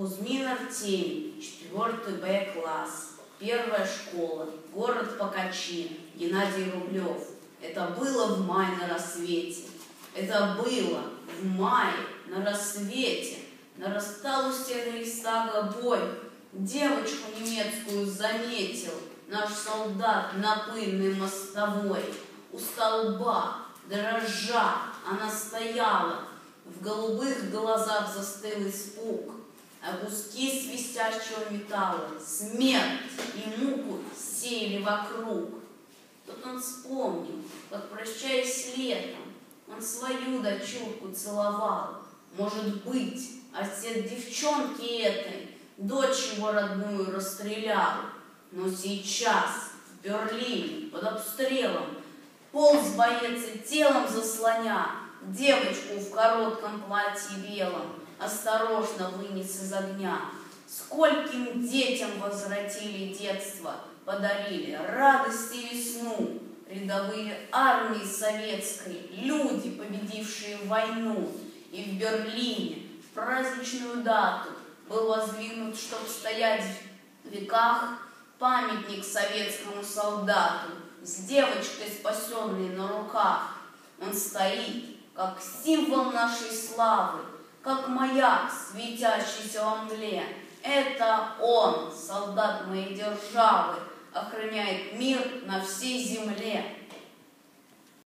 Кузьмин Артемий, 4 Б класс, первая школа, город Покачин, Геннадий Рублев. Это было в мае на рассвете. Это было в мае на рассвете. Нарастал у стены листа бой. Девочку немецкую заметил наш солдат на пыльной мостовой. У столба, дрожа, она стояла, в голубых глазах застыл испуг, куски свистящего металла, смерть и муку сеяли вокруг. Тут он вспомнил, как, прощаясь летом, он свою дочурку целовал. Может быть, отец девчонки этой дочь его родную расстрелял. Но сейчас в Берлине под обстрелом полз боец и телом заслоня девочку в коротком платье белом осторожно вынес из огня. Скольким детям возвратили детство, подарили радость и весну, рядовые армии советской, люди, победившие войну, и в Берлине в праздничную дату был воздвигнут, чтоб стоять в веках, памятник советскому солдату с девочкой, спасенной на руках. Он стоит, как символ нашей славы, как маяк, светящийся во мгле. Это он, солдат моей державы, охраняет мир на всей земле.